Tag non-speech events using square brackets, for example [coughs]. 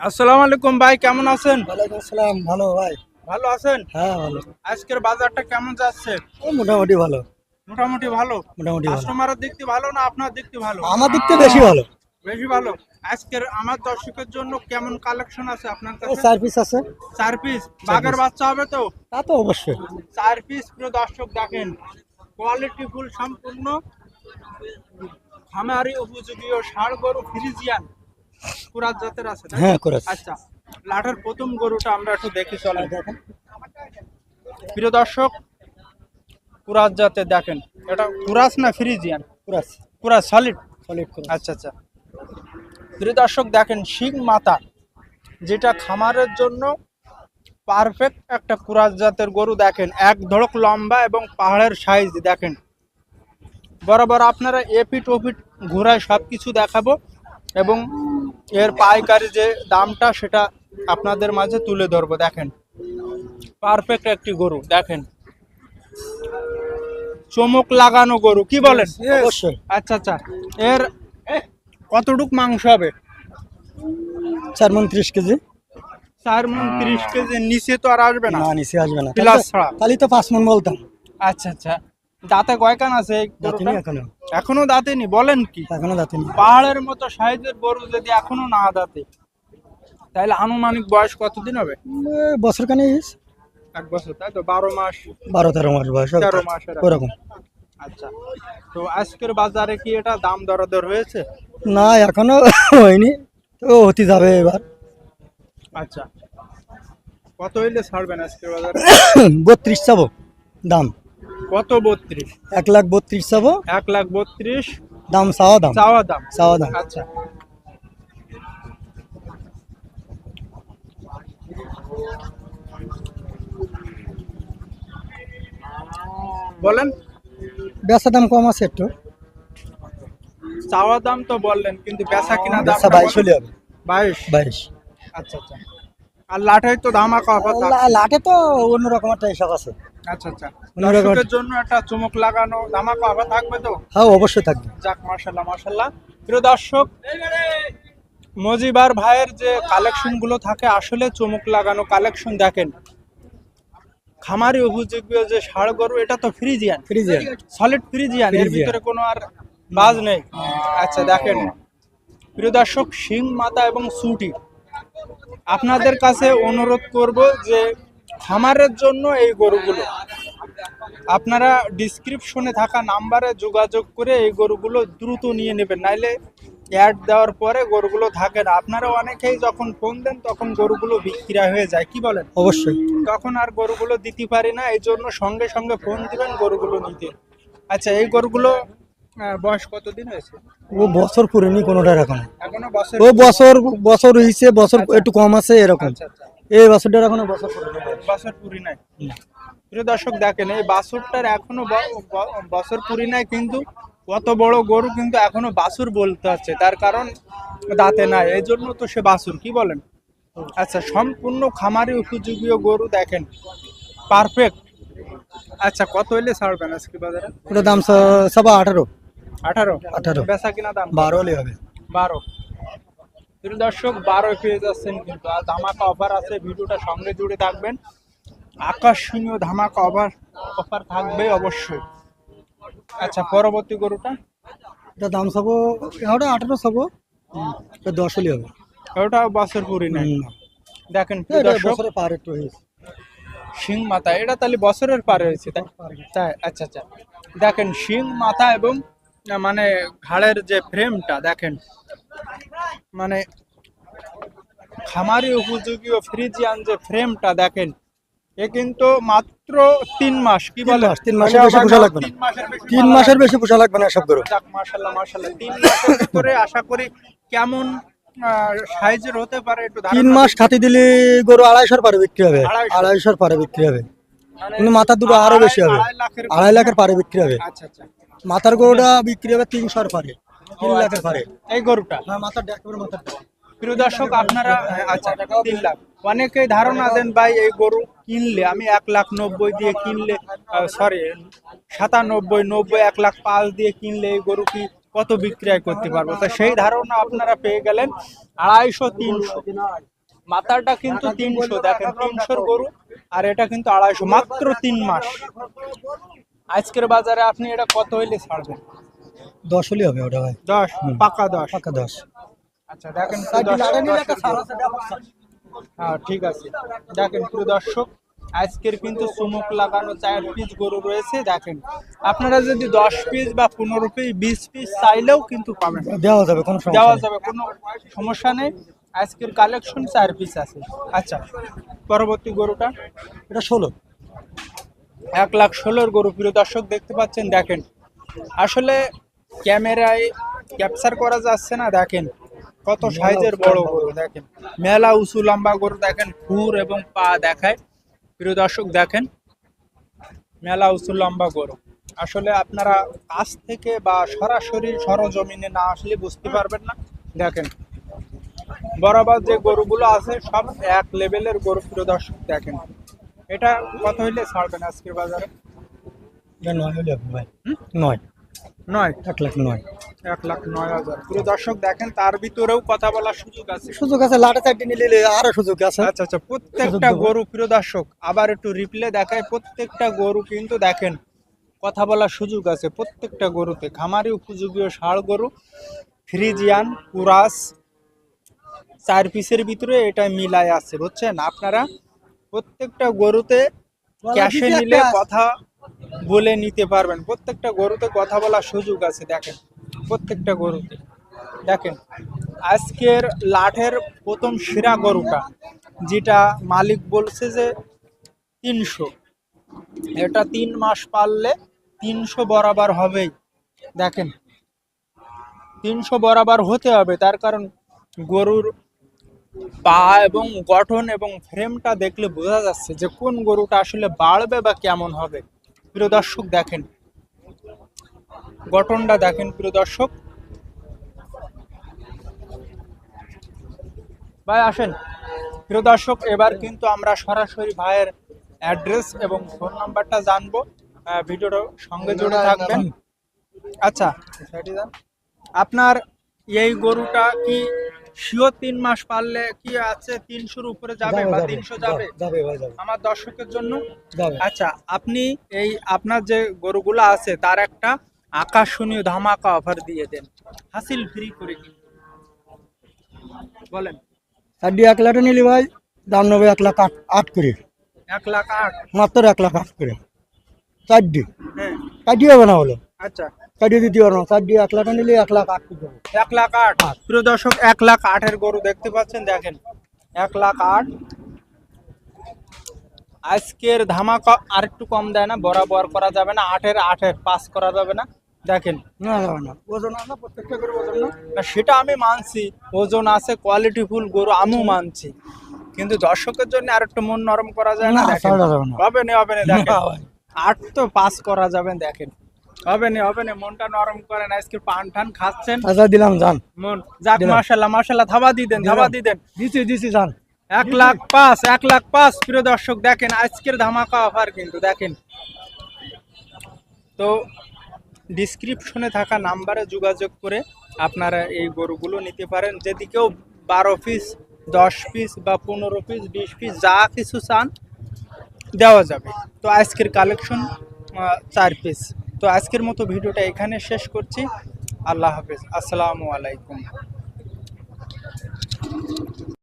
আসসালামু আলাইকুম ভাই কেমন আছেন? ওয়ালাইকুম আসসালাম ভালো ভাই। ভালো আছেন? হ্যাঁ ভালো। আজকের বাজারটা কেমন যাচ্ছে? মোটামুটি ভালো। মোটামুটি ভালো? মোটামুটি ভালো। দিক দেখতে ভালো না আপনার দেখতে ভালো? আমার দিক থেকে বেশি ভালো। বেশি ভালো। আজকের আমার দর্শকের জন্য কেমন কালেকশন আছে আপনার কাছে? চার পিস আছে। চার পিস বাঘের বাচ্চা হবে তো? তা তো অবশ্যই। চার পিস প্রিয় দর্শক দেখেন। কোয়ালিটি ফুল সম্পূর্ণ। খামারি উপযোগী ও ষাড় গরু ফ্রিজিয়ান। পুরাত জাতের আছে হ্যাঁ, করাস। আচ্ছা লাঠের প্রথম গরুটা আমরা একটু দেখি চলেন। প্রিয় দর্শক কুরাস জাতের দেখেন এটা কুরাস না ফ্রিজিয়ান? পুরা কুরাস সলিড? সলিড আচ্ছা আচ্ছা। প্রিয় দর্শক দেখেন শিং মাথা যেটা খামারের জন্য পারফেক্ট একটা কুরাস জাতের গরু দেখেন এক ধড়ক লম্বা এবং পাহাড়ের সাইজ দেখেন। বরাবর আপনারা এপিট ওপিট ঘোরায় সব কিছু দেখাবো এবং এর পাইকারি যে দামটা সেটা আপনাদের মাঝে তুলে ধরবো দেখেন। পারফেক্ট একটি গরু দেখেন। চমক লাগানো গরু কি বলেন? অবশ্যই। আচ্ছা আচ্ছা। এর কতটুক মাংস হবে? চার মন ত্রিশ কেজি। চার মন তিরিশ কেজির নিচে তো আর আসবে না। নিচে আসবে না। প্লাস ছাড়া। তাহলে তো পাঁচ মন বলতাম। আচ্ছা আচ্ছা। দাঁতে কয়কান আছে? এখনও দাঁতেনি বলেন কি? এখনও দাঁতেনি। পাহাড়ের মতো সাইজের গরু যদি এখনও না দাঁতে তাহলে আনুমানিক বয়স কতদিন হবে? বছর কানে এক বছর তাই তো? বারো মাস। বারো তেরো মাস বয়স। তেরো মাস ওরকম। আচ্ছা তো আজকের বাজারে কি এটা দাম দরদর হয়েছে? না এখনও হয়নি তো হতে যাবে এবার। আচ্ছা কত হইলে ছাড়বেন আজকের বাজারে? [coughs] বত্রিশ চাবো দাম। কত বত্রিশ? এক লাখ বত্রিশ চাবো। এক লাখ বত্রিশ। দাম চাওয়া দাম? চাওয়া দাম। চাওয়া দাম আচ্ছা। বলেন। বেচা দাম কম আছে একটু। চাওয়া দাম তো বললেন কিন্তু বেচা কিনা দাম বাইশ হলে হবে। বাইশ? বাইশ। আচ্ছা আচ্ছা। আর লাঠাই তো দাম অফার থাকছে। লা- লাটে তো অন্যরকম একটা হিসাব আছে। আচ্ছা আচ্ছা। অন্যরকম- দর্শকের জন্য একটা চমক লাগানো ধামাকা থাকবে তো? হ্যাঁ অবশ্যই থাকবে। যাক মার্শাল্লাহ মার্শাল্লাহ প্রিয় দর্শক মজিবার ভাইয়ের যে কালেকশনগুলো থাকে আসলে চমক লাগানো কালেকশন দেখেন। খামারি উপযোগী যে ষাড় গরু এটা তো ফ্রিজিয়ান। ফ্রিজিয়ান। সলিড ফ্রিজিয়ান এর ভিতরে কোনো আর বাজ নেই। আচ্ছা দেখেন। প্রিয় দর্শক শিং মাথা এবং সুটি। আপনাদের কাছে অনুরোধ করব যে খামারের জন্য এই গরুগুলো। আপনারা ডিসক্রিপশনে থাকা নাম্বারে যোগাযোগ করে এই গরুগুলো দ্রুত নিয়ে নেবেন। নাইলে অ্যাড দেওয়ার পরে গরুগুলো থাকে না। আপনারা অনেকেই যখন ফোন দেন তখন গরুগুলো বিক্রি হয়ে যায়। কি বলেন? অবশ্যই। তখন আর গরুগুলো দিতে পারি না। এই জন্য সঙ্গে সঙ্গে ফোন দিবেন গরুগুলো নিতে। আচ্ছা এই গরুগুলো বয়স কতদিন হয়েছে? ও বছর পুরেনি কোনোটার এখন। এখনও বছর ও বছর বছর হয়েছে বছর একটু কম আছে এরকম। আচ্ছা আচ্ছা। এই বছরটার এখনও বছর বছর পুরি নাই। প্রিয় দর্শক দেখেন এই বাছুরটার এখনও বছর পুরি নাই কিন্তু কত বড় গরু কিন্তু এখনও বাছুর বলতে হচ্ছে তার কারণ দাঁতে নাই এই জন্য তো সে বাছুর কি বলেন? আচ্ছা সম্পূর্ণ খামারি উপযোগী গরু দেখেন। পারফেক্ট। আচ্ছা কত হইলে ছাড়বেন আজকে বাজারে? দাম সবা আঠারো। আঠারো? আঠারো। বেচা কিনা দাম? বারো হলে হবে। বারো। প্রিয় দর্শক বারো পেয়ে যাচ্ছেন কিন্তু আর ধামাকা অফার আছে। ভিডিওটা সঙ্গে জুড়ে থাকবেন। আকর্ষণীয় ধামাকা অফার অফার থাকবে অবশ্যই। আচ্ছা পরবর্তী গরুটা? এটা দাম সব ওটা আঠারো সব দশ হলে হবে। ওটা বছর পুরি নাই। দেখেন এটা পার একটু হয়েছে শিং মাথা এটা তাহলে বছরের পারে হয়েছে তাই? তাই আচ্ছা আচ্ছা। দেখেন শিং মাথা এবং মানে ঘাড়ের যে ফ্রেমটা দেখেন। মানে খামারি উপযোগী ও ফ্রিজিয়ান যে ফ্রেমটা দেখেন এ কিন্তু মাত্র তিন মাস কি বলে? তিন মাসের বেশি পোষা লাগবে না। তিন মাসের বেশি পোষা লাগবে না। সব। যাক মাশাল্লাহ মাশাল্লাহ তিন মাসের ভিতরে আশা করি কেমন সাইজের হতে পারে একটু তিন মাস খাতি দিলে গরু আড়াইশোর পারে বিক্রি হবে। আড়াইশো। আড়াইশোর পারে বিক্রি হবে। মানে কিন্তু মাথার দুটো আরও বেশি হবে। আড়াই লাখের আড়াই লাখের পারে বিক্রি হবে। আচ্ছা আচ্ছা। মাথার গরুটা বিক্রি হবে তিনশোর পারে। তিন লাখের পারে এই গরুটা। হ্যাঁ মাথার ডেক করে প্রিয় দর্শক আপনারা আচ্ছা তিন লাখ অনেকেই ধারণা দেন ভাই এই গরু কিনলে আমি এক লাখ নব্বই দিয়ে কিনলে সরি সাতানব্বই নব্বই এক লাখ পাঁচ দিয়ে কিনলে এই গরু কি কত বিক্রয় করতে পারব? তো সেই ধারণা আপনারা পেয়ে গেলেন আড়াইশো তিনশো। মাথাটা কিন্তু তিনশো দেখেন তিনশোর গরু আর এটা কিন্তু আড়াইশো মাত্র তিন মাস। আজকের বাজারে আপনি এটা কত হইলে ছাড়বেন? দশ হলে হবে ওটা ভাই দশ পাকা দশ। পাকা দশ। আচ্ছা দেখেন। হ্যাঁ ঠিক আছে। দেখেন প্রিয় দর্শক আজকের কিন্তু চুমুক লাগানো চার পিস গরু রয়েছে দেখেন। আপনারা যদি দশ পিস বা পনেরো পিস বিশ পিস চাইলেও কিন্তু পাবেন। দেওয়া যাবে কোনো দেওয়া যাবে কোনো সমস্যা নেই। আজকের কালেকশন চার পিস আছে। আচ্ছা পরবর্তী গরুটা? এটা ষোলো। এক লাখ ষোলোর গরু প্রিয় দর্শক দেখতে পাচ্ছেন দেখেন। আসলে ক্যামেরায় ক্যাপচার করা যাচ্ছে না দেখেন। কত সাইজের বড় গরু দেখেন। মেলা উঁচু লম্বা গরু দেখেন খুর এবং পা দেখায়। প্রিয় দর্শক দেখেন মেলা উঁচু লম্বা গরু। আসলে আপনারা কাছ থেকে বা সরাসরি সরজমিনে না আসলে বুঝতে পারবেন না। দেখেন বরাবর যে গরুগুলো আছে সব এক লেভেলের গরু প্রিয় দর্শক দেখেন। এটা কত হইলে ছাড়বেন আজকের বাজারে? নয় ভাই। নয়। নয়। এক লাখ নয়। এক লাখ নয় হাজার। দর্শক দেখেন তার ভিতরেও কথা বলার সুযোগ আছে। সুযোগ আছে লাটে চারটে নিলে আরও সুযোগ আছে। আচ্ছা আচ্ছা প্রত্যেকটা গরু প্রিয় দর্শক আবার একটু রিপ্লে দেখায় প্রত্যেকটা গরু কিন্তু দেখেন কথা বলার সুযোগ আছে। প্রত্যেকটা গরুতে খামারি উপযোগীয় ষাড় গরু ফ্রিজিয়ান কুরাস চার পিসের ভিতরে এটা মিলাই আছে বুঝছেন? আপনারা প্রত্যেকটা গরুতে ক্যাশে নিলে কথা বলে নিতে পারবেন। প্রত্যেকটা গরুতে কথা বলার সুযোগ আছে, দেখেন। প্রত্যেকটা গরুতে। দেখেন, আজকের লাঠের প্রথম সেরা গরুটা, যেটা মালিক বলছে যে তিনশো। এটা তিন মাস পারলে তিনশো বরাবর হবেই। দেখেন, তিনশো বরাবর হতে হবে। তার কারণ গরুর পা এবং গঠন এবং ফ্রেমটা দেখলে বোঝা যাচ্ছে যে কোন গরুটা আসলে বাড়বে বা কেমন হবে। প্রিয় দর্শক দেখেন। গঠনটা দেখেন প্রিয় দর্শক। ভাই আসেন। প্রিয় দর্শক এবার কিন্তু আমরা সরাসরি ভাইয়ের অ্যাড্রেস এবং ফোন নাম্বারটা জানব। ভিডিওটা সঙ্গে জুড়ে থাকবেন। আচ্ছা আপনার এই গরুটা কি শিওর তিন মাস পারলে কি আছে তিনশোর উপরে যাবে বা তিনশো যাবে? যাবে ভাই যাবে। আমার দর্শকের জন্য? আচ্ছা আপনি এই আপনার যে গরুগুলো আছে তার একটা আকর্ষণীয় ধামাকা অফার দিয়ে দেন। হাসিল ফ্রি করে কিন্তু বলেন। চারটি এক লাটে নিলে ভাই দাম নেবে এক লাখ আট আট করে। এক লাখ আট? মাত্র এক লাখ আট করে। চারটি। হ্যাঁ। চারটি হবে না হলো? আচ্ছা। চারটি দিতে পারব না। চারটি এক লাটে নিলে এক লাখ আট এক লাখ আট। প্রিয় দর্শক এক লাখ আটের গরু দেখতে পাচ্ছেন দেখেন। এক লাখ আট। আজকের ধামাকা আর একটু কম দেয় না বরাবর করা যাবে না আটের আটের পাস করা যাবে না। দেখেন। না না ওজন আছে প্রত্যেকটা করে ওজন না? না সেটা আমি মানছি। ওজন আছে কোয়ালিটি ফুল গরু আমিও মানছি। কিন্তু দর্শকের জন্য আর একটু মন নরম করা যায় না না, দেখেন। হবে না। হবে না দেখেন। আট তো পাস করা যাবে দেখেন। হবে না হবে না। মনটা নরম করেন আজকে পান টান খাচ্ছেন। আচ্ছা দিলাম যান। মন যাক দিলাম। মাশাল্লাহ মাশাল্লাহ থাবা দিয়ে দেন থাবা দিলাম। দেন। দিছি দিছি যান। এক লাখ পাঁচ এক লাখ পাঁচ প্রিয় দর্শক দেখেন আজকের ধামাকা অফার কিন্তু দেখেন। তো ডিসক্রিপশনে থাকা নাম্বারে যোগাযোগ করে আপনারা এই গরুগুলো নিতে পারেন। যদি কেউ বারো পিস দশ পিস বা পনেরো পিস বিশ পিস যা কিছু চান দেওয়া যাবে। তো আজকের কালেকশন চার পিস তো আজকের মতো ভিডিওটা এখানে শেষ করছি। আল্লাহ হাফেজ। আসসালামু আলাইকুম।